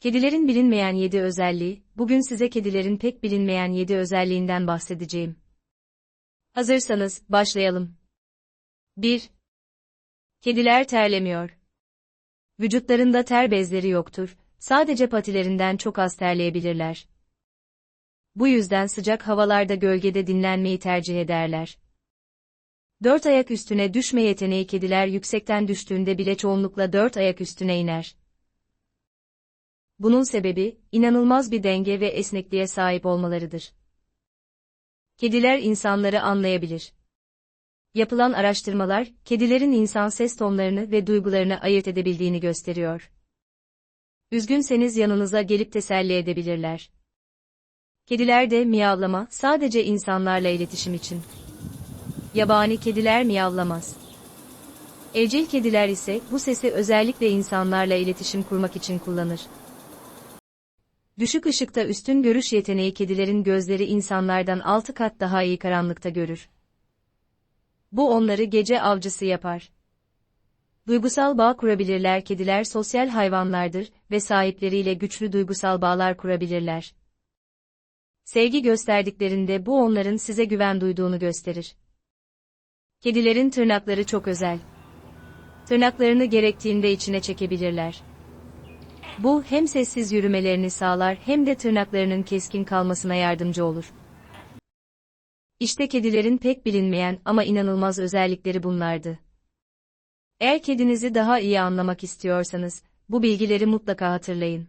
Kedilerin bilinmeyen 7 özelliği, bugün size kedilerin pek bilinmeyen 7 özelliğinden bahsedeceğim. Hazırsanız, başlayalım. 1. Kediler terlemiyor. Vücutlarında ter bezleri yoktur, sadece patilerinden çok az terleyebilirler. Bu yüzden sıcak havalarda gölgede dinlenmeyi tercih ederler. Dört ayak üstüne düşme yeteneği kediler yüksekten düştüğünde bile çoğunlukla dört ayak üstüne iner. Bunun sebebi, inanılmaz bir denge ve esnekliğe sahip olmalarıdır. Kediler insanları anlayabilir. Yapılan araştırmalar, kedilerin insan ses tonlarını ve duygularını ayırt edebildiğini gösteriyor. Üzgünseniz yanınıza gelip teselli edebilirler. Kediler de miyavlama sadece insanlarla iletişim için. Yabani kediler miyavlamaz. Evcil kediler ise bu sesi özellikle insanlarla iletişim kurmak için kullanır. Düşük ışıkta üstün görüş yeteneği kedilerin gözleri insanlardan 6 kat daha iyi karanlıkta görür. Bu onları gece avcısı yapar. Duygusal bağ kurabilirler kediler sosyal hayvanlardır ve sahipleriyle güçlü duygusal bağlar kurabilirler. Sevgi gösterdiklerinde bu onların size güven duyduğunu gösterir. Kedilerin tırnakları çok özel. Tırnaklarını gerektiğinde içine çekebilirler. Bu hem sessiz yürümelerini sağlar hem de tırnaklarının keskin kalmasına yardımcı olur. İşte kedilerin pek bilinmeyen ama inanılmaz özellikleri bunlardı. Eğer kedinizi daha iyi anlamak istiyorsanız, bu bilgileri mutlaka hatırlayın.